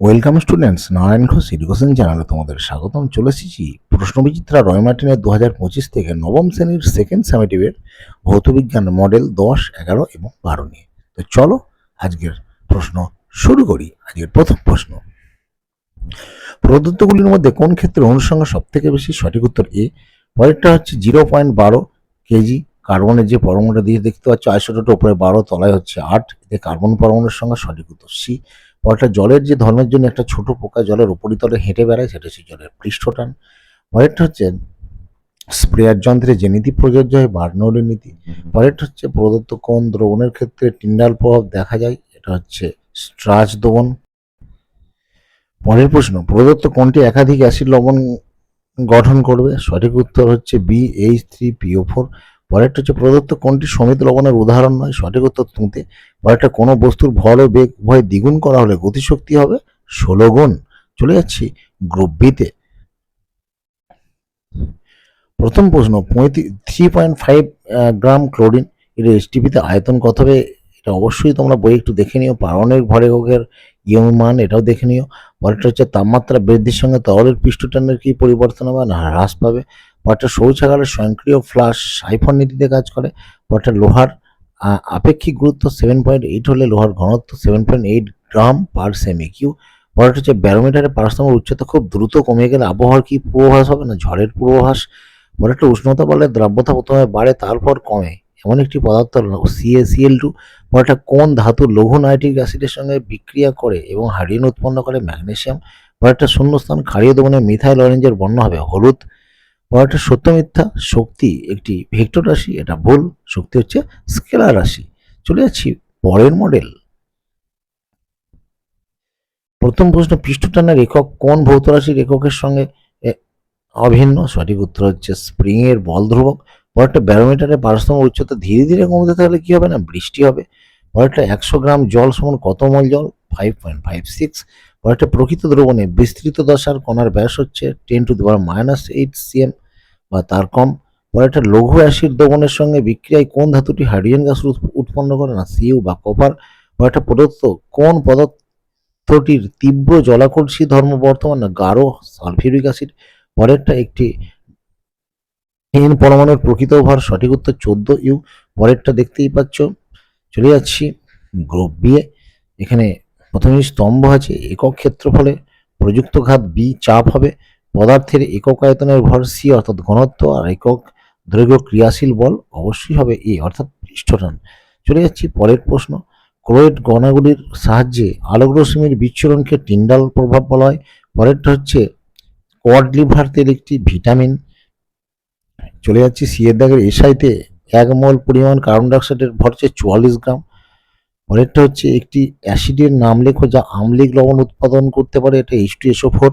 Welcome students Narayan Ghosh education চ্যানেলে তোমাদের স্বাগতম। চলে এসেছি প্রশ্নবিচিত্রা রয় মার্টিনের দু হাজার পঁচিশ থেকে নবম শ্রেণির সেকেন্ড সেমেটিভের ভৌতবিজ্ঞান মডেল দশ, এগারো এবং বারো নিয়ে। তো চলো আজকের প্রশ্ন শুরু করি। আজকের প্রথম প্রশ্ন। প্রদত্তগুলির মধ্যে কোন ক্ষেত্রে অনুসংখ্যা সব থেকে বেশি সঠিক উত্তর এ পরেরটা হচ্ছে জিরো পয়েন্ট বারো কেজি কার্বনের যে পরমাণুটা দিয়ে দেখতে পাচ্ছ আইসোটোটা উপরে বারো, তলায় হচ্ছে আট। এতে কার্বন পরমাণুর সংখ্যা সঠিক উত্তর সি পরেরটা জলের যে ধর্মের জন্য একটা ছোট পোকা জলের উপরিতলে হেঁটে বেড়ায় সেটা হচ্ছে জলের পৃষ্ঠটান। পরেরটা হচ্ছে স্প্রেয়ার যন্ত্রে যে নীতি প্রযোজ্য হয় বার্নৌলির নীতি। পরেরটা হচ্ছে প্রদত্ত কোন দ্রবণের ক্ষেত্রে টিন্ডাল প্রভাব দেখা যায় এটা হচ্ছে স্ট্রাচ দ্রবণ। পরের প্রশ্ন প্রদত্ত কোনটি একাধিক অ্যাসিড লবণ গঠন করবে? সঠিক উত্তর হচ্ছে B H three PO four পরেরটা হচ্ছে প্রদত্ত কোনটি সমিত লবণের উদাহরণ নয়, সঠিক উত্তর তুঁতে পরেরটা কোনো বস্তুর ভর ও বেগ উভয় দ্বিগুণ করা হলে গতিশক্তি হবে ষোলো গুণ। চলে যাচ্ছি গ্রুপ বিতে প্রথম প্রশ্ন পঁয়ত্রিশ three point five gram chlorine এর এসটিপিতে আয়তন কত হবে? এটা অবশ্যই তোমরা বই একটু দেখে নিও, পারমাণবিক ভর এককের ইয়ং মান, এটাও দেখে নিও। পরেরটা হচ্ছে তাপমাত্রা বৃদ্ধির সঙ্গে তরলের পৃষ্ঠটানের কি পরিবর্তন হবে না, হ্রাস পাবে? পরেরটা শৌচাগারের স্বয়ংক্রিয় ফ্লাশ সাইফন নীতিতে কাজ করে পরেরটা লোহার আপেক্ষিক গুরুত্ব সেভেন পয়েন্ট এইট হলে লোহার ঘনত্ব seven point eight gram per semi cu পরেরটা হচ্ছে ব্যারোমিটারে পারস্তম্ভের উচ্চতা খুব দ্রুত কমে গেলে আবহাওয়ার কি পূর্বাভাস হবে না? ঝড়ের পূর্বাভাস। পরেরটা উষ্ণতা বাড়লে দ্রাব্যতা প্রথমে বাড়ে, তারপর কমে। এমন একটি পদার্থ সিএসিএল টু পরেরটা কোন ধাতু লঘু নাইট্রিক অ্যাসিডের সঙ্গে বিক্রিয়া করে এবং হাইড্রোজেন উৎপন্ন করে ম্যাগনেসিয়াম? পরেরটা শূন্যস্থান খাড়িয়ে দমনে মিথাইল অরেঞ্জের বর্ণ হবে, হলুদ। পরেরটা সত্য, মিথ্যা, শক্তি একটি ভেক্টর রাশি, এটা ভুল, শক্তি হচ্ছে স্কেলার রাশি। চলে যাচ্ছি পরের মডেল প্রথম প্রশ্ন, পৃষ্ঠটানের একক কোন ভৌত রাশির এককের সঙ্গে অভিন্ন? সঠিক উত্তর হচ্ছে স্প্রিং এর বল ধ্রুবক। পরেরটা ব্যারোমিটারের পারস্তম উচ্চতা ধীরে ধীরে কমতে থাকলে কি হবে না? বৃষ্টি হবে। পরেরটা একশো গ্রাম জল সমান কত মল জল? ফাইভ পয়েন্ট ফাইভ সিক্স পরেরটা প্রকৃত দ্রবণে বিস্তৃত দশার কণার ব্যাস হচ্ছে টেন টু দেওয়ার মাইনাস এইট সিএম বা তার কম। পরেরটা লঘু অ্যাসিড দ্রবণের সঙ্গে বিক্রিয়ায় কোন ধাতুটি হাইড্রোজেন গ্যাস উৎ- উৎপন্ন করে না সিউ বা কপার পরেরটা প্রদত্ত কোন পদার্থটির তীব্র জলাকর্ষী ধর্ম বর্তমান না গাঢ় সালফিউরিক অ্যাসিড? পরেরটা একটি এন পরমাণুর প্রকৃত ভার, সঠিক উত্তর চোদ্দ ইউ পরেরটা দেখতেই পাচ্ছ। চলে যাচ্ছি গ্রুপ বি এখানে প্রথমেই স্তম্ভ আছে, একক ক্ষেত্রফলে প্রযুক্ত ঘাত বি চাপ হবে। পদার্থের একক আয়তনের ভর সি অর্থাৎ ঘনত্ব আর একক দৈর্ঘ্য ক্রিয়াশীল বল অবশ্যই হবে এ অর্থাৎ পৃষ্ঠটান। চলে যাচ্ছি পরের প্রশ্ন। ক্লোয়েড গণাগুলির সাহায্যে আলোক রশ্মির বিচ্ছুরণকে টিন্ডাল প্রভাব বলা হয়। পরেরটা হচ্ছে কোয়াড লিভার তেল একটি ভিটামিন। চলে যাচ্ছি সিয়ের দাগের এসআইতে। এক মোল পরিমাণ কার্বন ডাইঅক্সাইডের ভর হচ্ছে চুয়াল্লিশ গ্রাম। পরেরটা হচ্ছে একটি অ্যাসিডের নাম লেখো যা আম্লিক লবণ উৎপাদন করতে পারে, এটা এইচ টু এসও ফোর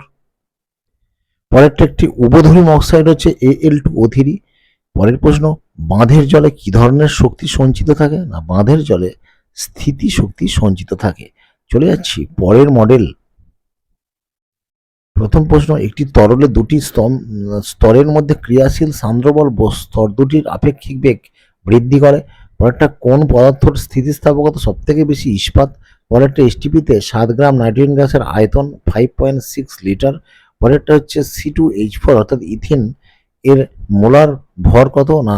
পরেরটা একটি উবোধর্মী অক্সাইড হচ্ছে এ এল টু ওথিরি পরের প্রশ্ন, বাঁধের জলে কি ধরনের শক্তি সঞ্চিত থাকে? না, বাঁধের জলে স্থিতি শক্তি সঞ্চিত থাকে। চলে যাচ্ছি পরের মডেল প্রথম প্রশ্ন, একটি তরলে দুটি স্তরের মধ্যে ক্রিয়াশীল সান্দ্রবল স্তর দুটির আপেক্ষিক বেগ বৃদ্ধি করে। পরেরটা, কোন পদার্থর স্থিতিস্থাপকতা সব থেকে বেশি ইস্পাত? পরেরটা এসটিপিতে সাত গ্রাম নাইট্রোজেন গ্যাসের আয়তন ফাইভ পয়েন্ট সিক্স লিটার। পরেরটা হচ্ছে সি টু এইচ ফোর অর্থাৎ ইথিন। এর মোলার ভর কত? না,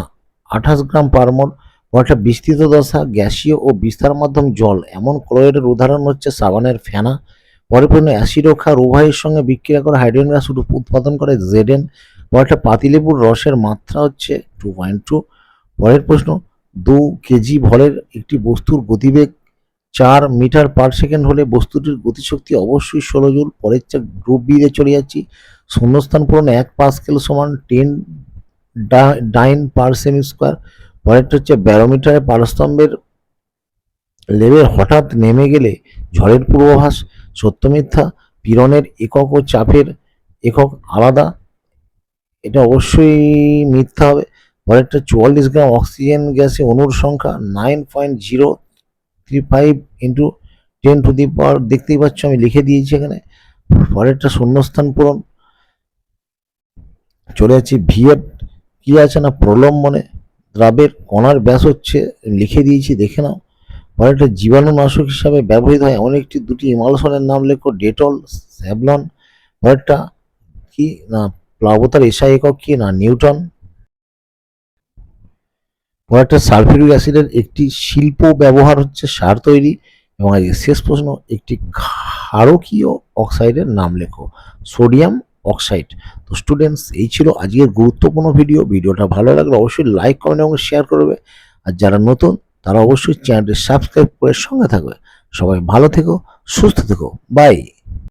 আঠাশ গ্রাম পার মোল। পরেরটা, বিস্তৃত দশা, গ্যাসীয় ও বিস্তার মাধ্যম জল। এমন ক্লোরাইডের উদাহরণ হচ্ছে সাবানের ফেনা। পরের প্রশ্ন অ্যাসিড ক্ষার উভয়ের সঙ্গে বিক্রিয়া করে হাইড্রোজেন গ্যাস উৎপাদন করে জেডেন। পরেরটা, পাতিলেবুর রসের মাত্রা হচ্ছে টু পয়েন্ট টু পরের প্রশ্ন দু কেজি ভরের একটি বস্তুর গতিবেগ চার মিটার পার সেকেন্ড হলে বস্তুটির গতিশক্তি অবশ্যই ষোলো জুল। পরের চা গ্রুপ বিতে চলে যাচ্ছি। শূন্যস্থান পূরণ এক পাস্কেল সমান ten dyne per semi square পরেরটা হচ্ছে ব্যারোমিটারে পারস্তম্ভের লেভেল হঠাৎ নেমে গেলে ঝড়ের পূর্বাভাস, সত্য মিথ্যা, পীড়নের একক ও চাপের একক আলাদা। এটা অবশ্যই মিথ্যা হবে। পরেরটা চুয়াল্লিশ গ্রাম অক্সিজেন গ্যাসে অণুর সংখ্যা nine point zero three five into ten to the power দেখতেই পাচ্ছ, আমি লিখে দিয়েছি এখানে। পরেরটা শূন্যস্থান পূরণ। চলে যাচ্ছি ভিএফ। কি আছে না প্রলম্বনে? দ্রাবের কণার ব্যাস হচ্ছে লিখে দিয়েছি, দেখে নাও। পরেরটা জীবাণুনাশক হিসাবে ব্যবহৃত হয়, এমন একটি দুটি ইমালশনের নাম লেখো, ডেটল, স্যাভলন। পরেরটা কি না, প্লাবতার এসআই একক কি না, নিউটন? পরেরটা সালফিউরিক অ্যাসিডের একটি শিল্প ব্যবহার হচ্ছে সার তৈরি এবং আজকে শেষ প্রশ্ন, একটি ক্ষারকীয় অক্সাইডের নাম লেখো, সোডিয়াম অক্সাইড। তো স্টুডেন্টস এই ছিল আজকের গুরুত্বপূর্ণ ভিডিও ভিডিওটা ভালো লাগলে অবশ্যই লাইক কমেন্ট এবং শেয়ার করবে আর যারা নতুন, তারা অবশ্যই চ্যানেলটি সাবস্ক্রাইব করে সঙ্গে থাকবে। সবাই ভালো থেকো, সুস্থ থেকো। বাই